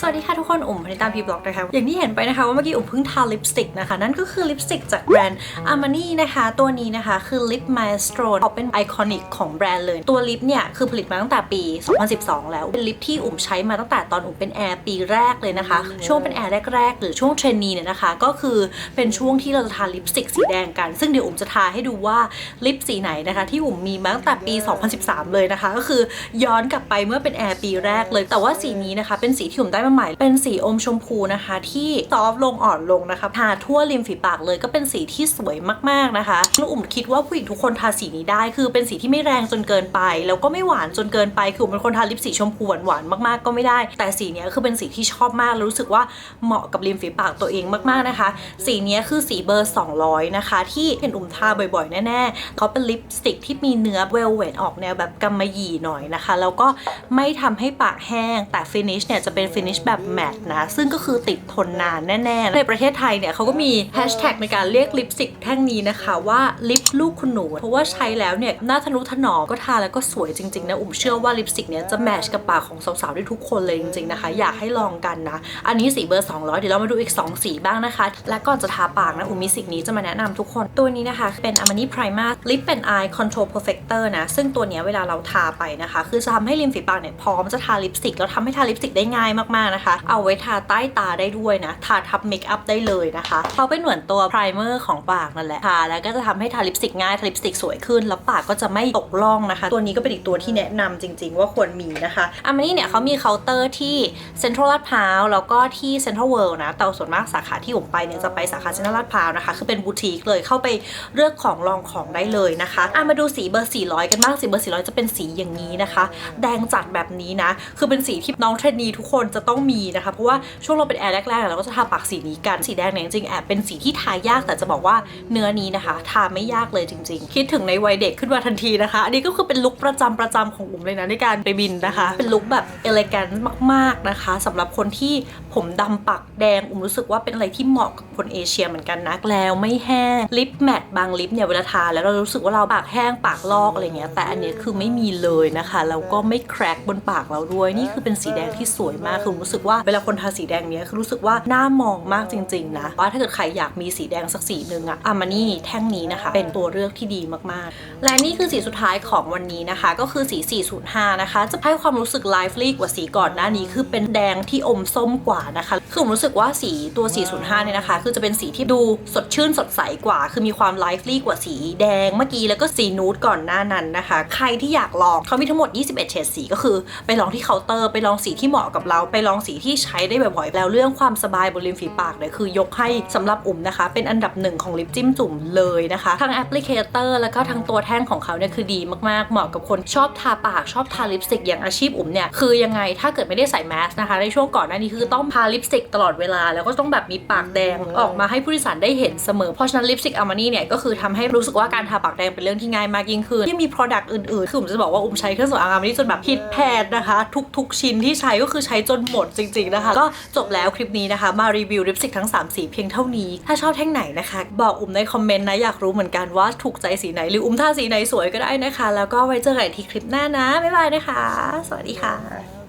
สวัสดีค่ะทุกคนอุ่มพนิตาพีบล็อกนะคะ อย่างที่เห็นไปนะคะว่าเมื่อกี้อุ่มเพิ่งทาลิปสติกนะคะ นั่นก็คือลิปสติกจากแบรนด์ Armani นะคะ ตัวนี้นะคะคือลิป Maestro เขาเป็นไอคอนิกของแบรนด์เลย ตัวลิปเนี่ยคือผลิตมาตั้งแต่ปี 2012 แล้วเป็นลิปที่อุ่มใช้มาตั้งแต่ตอนอุ่มเป็นแอร์ปีแรกเลยนะคะ ช่วงเป็นแอร์แรกๆ หรือช่วงเทรนนีเนี่ยนะคะ ก็คือเป็นช่วงที่เราจะทาลิปสติกสีแดงกัน ซึ่งเดี๋ยวอุ่มจะทาให้ดูว่าลิปสีไหนนะคะ ที่อุ่มมีมาตั้งแต่ปี 2013 เลยนะคะ ก็คือย้อนกลับไปเมื่อเป็นแอร์ปีแรกเลย แต่ว่าสีนี้นะคะเป็นสีที่อุ่มได้มาใหม่เป็นสีอมชมพูนะคะ ที่ซอฟลงอ่อนลงนะคะทาทั่วริมฝีปากเลยก็เป็นสีที่สวยมากๆนะคะล้วอุ่มคิดว่าผู้หญิงทุกคนทาสีนี้ได้ คือเป็นสีที่ไม่แรงจนเกินไป แล้วก็ไม่หวานจนเกินไป คืออุ่มเป็นคนทาลิปสีชมพูหวานๆมากๆก็ไม่ได้ แต่สีนี้คือเป็นสีที่ชอบมากแล้วรู้สึกว่าเหมาะกับริมฝีปากตัวเองมากๆนะคะ สีนี้คือสีเบอร์ 200 นะคะ ที่เห็นอุ่มทาบ่อยๆแน่ๆเขาเป็นลิปสติกที่มีเนื้อเวลเวทออกแนวแบบกำมะหยี่หน่อยนะคะ แล้วก็ไม่ทำให้ปากแห้งแต่ฟินิชเนี่ยจะเป็นฟินิชแบบแมตต์นะ ซึ่งก็คือติดทนนานแน่ๆ ในประเทศไทยเนี่ยเขาก็มีแฮชแท็กในการเรียกลิปสติกแท่งนี้นะคะว่าลิปลูกคุณหนู เพราะว่าใช้แล้วเนี่ยหน้าทะนุถนอมก็ทาแล้วก็สวยจริงๆนะอุ่มเชื่อว่าลิปสติกเนี่ยจะแมชกับปากของสาวๆได้ทุกคนเลยจริงๆนะคะ อยากให้ลองกันนะ อันนี้สีเบอร์ 200 เดี๋ยวเรามาดูอีก 2 สีบ้างนะคะ และก่อนจะทาปากนะอุ่มมีสิ่งนี้จะมาแนะนำทุกคนตัวนี้นะคะเป็น Armani Primer Lip and Eye Control Perfector นะซึ่งตัวเนี้ยเวลาเราทาไปนะคะ คือจะทำให้ริมฝีปากเนี่ยพร้อมจะทาลิปสติกแล้วทำให้ทาลิปสติกได้ง่ายมากนะคะ เอาไว้ทาใต้ตาได้ด้วยนะ ทาทับเมคอัพได้เลยนะคะเขาเป็นเหมือนตัว primer ของปากนั่นแหละทาแล้วก็จะทำให้ทาลิปสติกง่ายทาลิปสติกสวยขึ้น แล้วปากก็จะไม่ตกร่องนะคะ ตัวนี้ก็เป็นอีกตัวที่แนะนำจริง ๆ ว่าควรมีนะคะอามานี่เนี่ยเขามีเคาน์เตอร์ที่เซ็นทรัลลาดพร้าวแล้วก็ที่เซ็นทรัลเวิลด์นะแต่ส่วนมากสาขาที่ผมไปเนี่ยจะไปสาขาเซ็นทรัลลาดพร้าวนะคะ คือเป็นบูติกเลยเข้าไปเลือกของลองของได้เลยนะคะอะมาดูสีเบอร์ 400 กันบ้างสีเบอร์ 400 จะเป็นสีอย่างนี้นะคะ แดงจัดแบบนี้นะ คือเป็นสีที่น้องเทรนนีทุกคนจะต้องมีนะคะ เพราะว่าช่วงเราเป็นแอร์แรกๆเราก็จะทาปากสีนี้กัน สีแดงเนี่ยจริงๆแอบเป็นสีที่ทายาก แต่จะบอกว่าเนื้อนี้นะคะ ทาไม่ยากเลยจริง ๆ คิดถึงในวัยเด็กขึ้นมาทันทีนะคะ อันนี้ก็คือเป็นลุคประจำประจำของอุ๋มเลยนะในการไปบินนะคะ เป็นลุคแบบเอเลแกนมากๆนะคะสำหรับคนที่ผมดำปากแดงอุ๋มรู้สึกว่าเป็นอะไรที่เหมาะกับคนเอเชียเหมือนกันนะแล้วไม่แห้งลิปแมทบางลิปเนี่ยเวลาทาแล้วเรารู้สึกว่าเราปากแห้งปากลอกอะไรเงี้ยแต่อันนี้คือไม่มีเลยนะคะแล้วก็ไม่แครกบนปากเราด้วยนี่คือเป็นสีแดงที่สวยมากคือรู้สึกว่าเวลาคนทาสีแดงเนี้ยคือรู้สึกว่าหน้ามองมากจริง ๆ นะว่าถ้าเกิดใครอยากมีสีแดงสักสีหนึ่งอะอามานี่แท่งนี้นะคะ เป็นตัวเลือกที่ดีมากๆ และนี่คือสีสุดท้ายของวันนี้นะคะ ก็คือสี 405 นะคะ จะให้ความรู้สึกไลฟ์ลี่กว่าสีก่อนหน้านี้คือเป็นแดงที่อมส้มกว่านะคะ คือผมรู้สึกว่าสีตัว 405 เนี่ยนะคะ คือจะเป็นสีที่ดูสดชื่นสดใสกว่า คือมีความไลฟ์ลี่กว่าสีแดงเมื่อกี้แล้วก็สีนูดก่อนหน้านั้นนะคะ ใครที่อยากลองเขามีทั้งหมด 21 เฉดสีก็คือ ไปลองที่เคาน์เตอร์ไปลองสีที่เหมาะกับเรา ไปลองสีที่ใช้ได้บ่อยๆแล้วเรื่องความสบายบนริมฝีปากเนี่ยคือยกให้สำหรับอุ่มนะคะ เป็นอันดับหนึ่งของลิปจิ้มจุ่มเลยนะคะทั้งแอปพลิเคเตอร์แล้วก็ทั้งตัวแท่งของเขาเนี่ยคือดีมากๆ เหมาะกับคนชอบทาปากชอบทาลิปสติกอย่างอาชีพอุ่มเนี่ยคือยังไงถ้าเกิดไม่ได้ใส่แมสนะคะในช่วงก่อนหน้านี้คือต้องทาลิปสติกตลอดเวลา แล้วก็ต้องแบบมีปากแดงออกมาให้ผู้โดยสารได้เห็นเสมอ เพราะฉะนั้นลิปสติกอามานี่เนี่ยก็คือทำให้รู้สึกว่าการทาปากแดงเป็นเรื่องที่ง่ายมากยิ่งขึ้นที่มี Product อื่นๆ คือผมจะบอกว่าอุ่มใช้เครื่องสำอางอามานี่จนแบบฮิตแพดนะคะ ทุก ๆ ชิ้นที่ใช้ก็คือใช้จนหมดจริง ๆนะคะ ก็จบแล้วคลิปนี้นะคะ มารีวิวลิปสติกทั้ง3สีเพียงเท่านี้ ถ้าชอบแท่งไหนนะคะ บอกอุ่มในคอมเมนต์นะอยากรู้เหมือนกันว่าถูกใจสีไหนหรืออุ่มท่าสีไหนสวยก็ได้นะคะ แล้วก็ไว้เจอกันอีกทีคลิปหน้านะบ๊ายบายนะคะ สวัสดีค่ะ